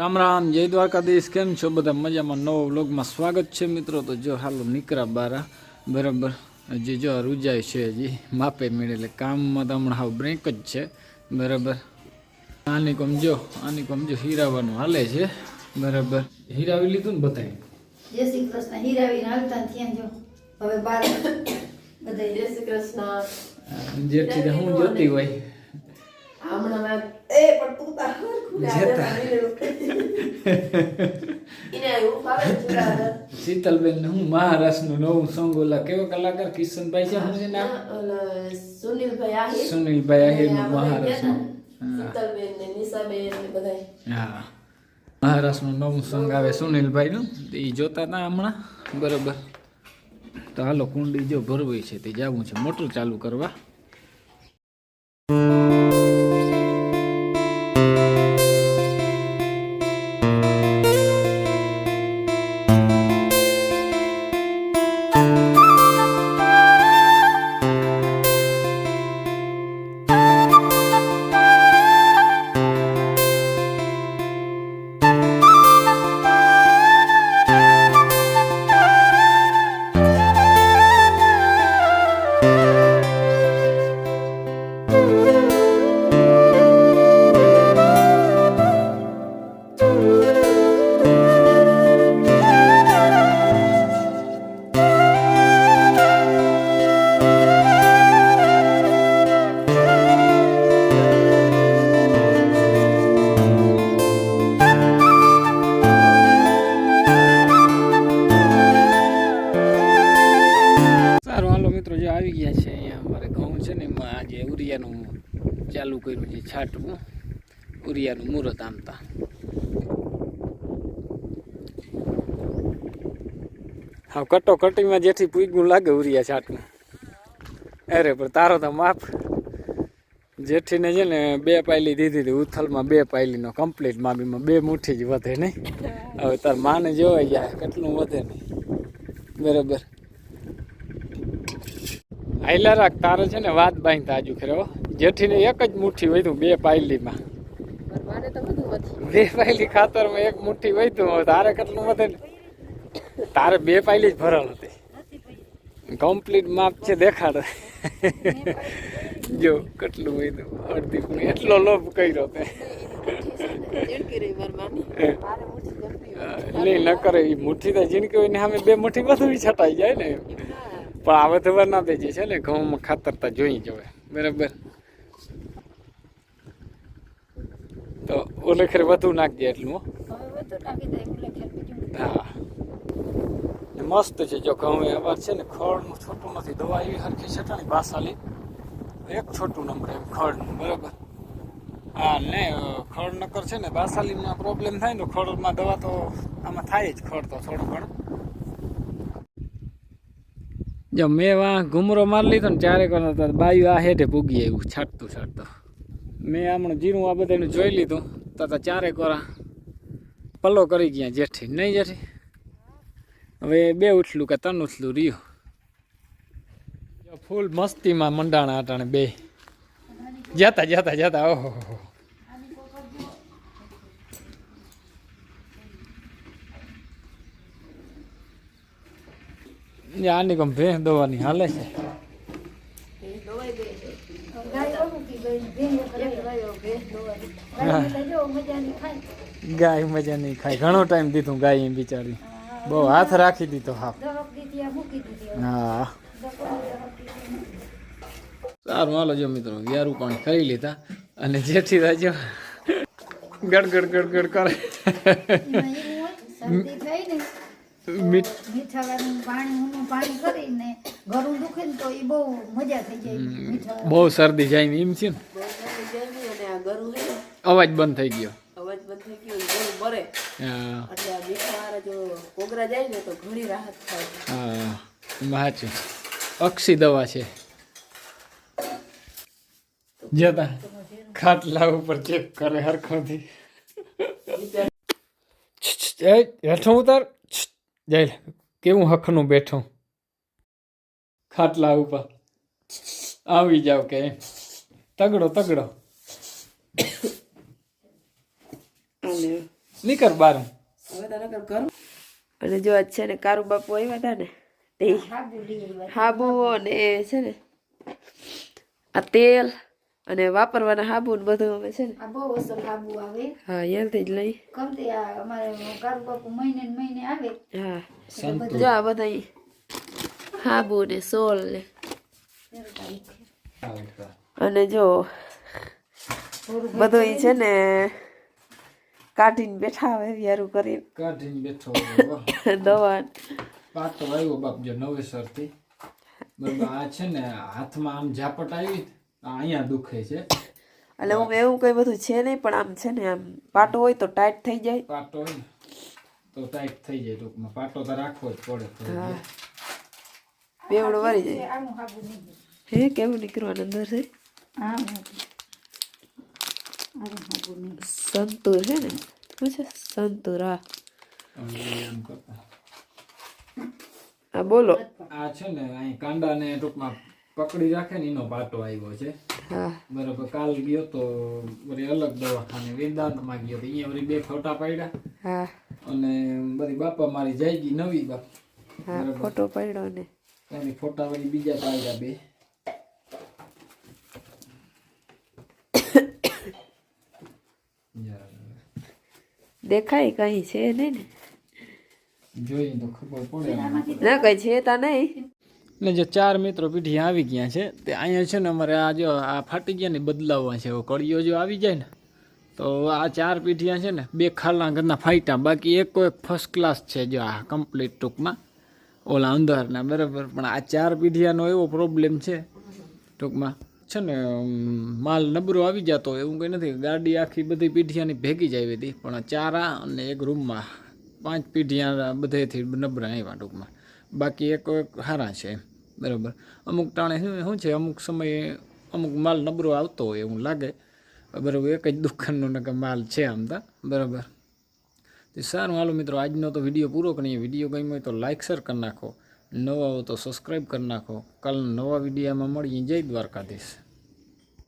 રામ રામ જય દ્વારકાધીશ. કેમ છો બધા? મજામાં? નવો વ્લોગમાં સ્વાગત છે મિત્રો. તો જો હાલો નીકળ્યા બારા. બરાબર. હજી જો રૂજાય છે હજી. માપે મળે એટલે કામમાં તો હમણાં હાવ બ્રેક જ છે. બરાબર. આની કોમ જો આની કોમ જો હીરાવાનું હાલે છે. બરાબર. હીરાવી લીધું ને બધાય જય શ્રી કૃષ્ણ. હીરાવીને હાલતા ત્યાં જો. હવે બાર બધા જય શ્રી કૃષ્ણ. જેથી હું જોતી હોય. હમણાં એ પણ તું તાર. શીતલબેન ને હું મહારાષ્ટ્રનું નવું સોંગ ઓલા કેવો કલાકાર કિશનભાઈ છે શું છે સુનિલભાઈ આહિર સુનિલભાઈ આહિરનું અને આ બધા મહારાષ્ટ્રનું ગયા ને, શીતલબેન ને નિશાબેન ને બધાય. હા મહારાષ્ટ્રનું નવું સોંગ આવે સુનિલભાઈનું એ જોતા હતા હમણાં બરોબર તો હાલો કુંડી જો ભરવી છે તે જવું છે મોટર ચાલુ કરવા સારું હાલો મિત્રો જે આવી ગયા છે અહીંયા અમારે ઘઉં છે ને એમાં આજે ઉરિયાનું ચાલુ કર્યું છે છાંટવું ઉરિયાનું મુહૂર્ત આમતા હા કટો કટીમાં જેથી પૂગું લાગે ઉરિયા છાંટવું. અરે પણ તારો તો માફ. જેઠીને છે ને બે પાયલી દીધી હતી ઉથલમાં બે પાયલીનો કમ્પ્લીટ મામીમાં બે મુઠ્ઠી જ વધે નહીં. હવે તાર માને જોવાઈ જાય કેટલું વધે નહીં. બરાબર. હાઈલા રાખ તારે છે ને વાત બાંધતા આજુ ખરે જેઠીને એક જ મુઠ્ઠી વધ્યું બે પાયલીમાં. બધું. બે પાયલી ખાતરમાં એક મુઠ્ઠી વધ્યું તારે કેટલું વધે તારે બે પાયલી જ ભરણ હતી. કમ્પ્લીટ માપ છે દેખાડે. જો કેટલું વધ્યું અડધી એટલો લોભ કર્યો તે. નહીં ન કરે એ મુઠ્ઠી તો જીણકી હોય ને સામે બે મુઠ્ઠી બધું છટાઈ જાય ના. પણ હવે વધુ ના દેજે છે ને, ઘઉંમાં ખાતર તો જોઈ જવે બરાબર. તો ઓલે ખરે વધુ નાખજે એટલું, હો. મસ્ત છે, જો ઘઉં અવાર છે ને, ખળનું છોટું નથી, દવા એવી હરખી છટાણી બાસાલી એક છોટું નંબર એમ ખળનું, બરાબર. હા, ને ખળ નકર છે ને બાસાલીમાં પ્રોબ્લેમ થાય ને ખળમાં દવા તો આમાં થાય જ ખડ તો થોડું ઘણું. જો મેં વા ઘૂમરો મારી લીધો ને ચારે કરતા બાયું આ હેઠે પૂગી આવ્યું, છાટતું છાટતું. મેં હમણાં જીરું આ બધાનું જોઈ લીધું, તો ચારે કોરા પલ્લો કરી ગયા, જેઠી, નહીં જેઠી? હવે બે ઉઠલું કે ત્રણ ઉઠલું રહ્યું. ફૂલ મસ્તીમાં મંડાણા આટાણે બે. જતા જતા જતા, ઓહો આની કમ ભેંસ દવાની હાલે છે. ગાય મજા નહીં ખાય. ઘણો ટાઈમ દીધું ગાય એમ બિચારી. બહુ હાથ રાખી દીધો હા. હા. સારું હાલો જો મિત્રો વ્યારું પાણી કરી લીધા અને જેથી રાજો ગડગડ ગડગડ ગડ ગડ કરે બહુ મજા થઈ જાય મીઠાવાળું. બહુ શરદી જાય ને એમ છે ને? છે અવાજ બંધ થઈ ગયો. અવાજ બંધ થઈ ગયો ને બરે. હા. એટલે આ મીઠાવાળા જો કોગરા જાય ને તો ઘણી રાહત થાય. હા એમાં અક્ષી દવા છે. જતા ખાટલા ઉપર ચેક કરે હરખોથી. એ ઉતાર. જય કેવું હખનું બેઠું? ખાટલા ઉપર. આવી જાવ કે. તગડો તગડો. અને નીકળ બારું. અને જો આજ છે ને કારુ બાપુ આવ્યા હતા ને તે હાબુ ને છે ને આ તેલ અને વાપરવાના હાબુ ને બધું અમે છે ને. આ બહુ અસર હાબુ આવે. હા અહીંયાથી જ લઈ. કમતી આ અમારે કારું બાપુ મહિને ને મહિને આવે. હા. જો આ બધા હાબુ ને સોલ ને. અને જો બધો ઈ છે ને કાઢીને બેઠા આવે યારું કરીને. કાઢીને બેઠો. દવા પાતો આવ્યો બાપ જો નવેસરથી. બરાબર આ છે ને હાથમાં આમ ઝાપટ આવી અહીંયા દુખે છે. એટલે હું એવું કઈ બધું છે નહીં પણ આમ છે ને આમ પાટો હોય તો ટાઈટ થઈ જાય. પાટો હોય ને તો ટાઈટ થઈ જાય ટૂંકમાં. પાટો તો રાખવો જ પડે ફરજિયાત. બેવડો વળી જાય. હે કેવું નીકળવાનું અંદર છે? સંતુર છે ને? શું છે? સંતુર હા. હા બોલો. આ છે ને અહીં કાંડાને ટૂંકમાં પકડી રાખે ને એનો પાટો આવ્યો છે. બરાબર કાલ ગયો તો વળી અલગ દવાખાને વેદાંતમાં ગયો તો અહીંયા વળી બે ફોટા પાડ્યા. અને બધી બાપા મારી જાય ગઈ નવી બાપ. ફોટો પાડ્યો ને. એની ફોટા વળી બીજા પાડ્યા બે. દેખાય કઈ છે નહીં ને? જોઈએ તો ખબર પડે. ના કઈ છે તા નહીં. ને જે ચાર મિત્રો પીઠી આવી ગયા છે, તે અહીંયા છે ને અમારે આ જો આ ફાટી ગયા ને બદલાવવા છે. એવો કડીઓ જો આવી જાય ને, તો આ ચાર પીઠિયા છે ને, બે ખાલા ઘરના ફાઈટા બાકી એકો એક ફર્સ્ટ ક્લાસ છે જો આ કમ્પ્લીટ ટૂંકમાં. ઓલા અંધારના, બરાબર. પણ આ ચાર પીઢીયાનો એવો પ્રોબ્લેમ છે ટૂંકમાં. છે ને માલ નબરો આવી જતો એવું કંઈ નથી. ગાડી આખી બધી પીઠિયાની ભેગી જ આવી હતી. પણ ચાર અને એક રૂમમાં પાંચ પીઠિયા બધેથી નબરા આવ્યા ટૂંકમાં. બાકી એક એક સારા છે બરાબર. અમુક ટાણે શું છે, અમુક સમયે અમુક માલ નબળો આવતો હોય એવું લાગે. બરાબર, એક જ દુકાનનો નકર માલ છે આમ તો. બરાબર. તો સારું. હાલો મિત્રો, આજનો તો વીડિયો પૂરો કરીએ. વીડિયો ગમ્યો હોય તો લાઇક શેર કરી નાખો. નવા હો તો સબસ્ક્રાઈબ કરી નાખો. કાલ નવા વિડીયામાં મળીએ. જય દ્વારકાધીશ.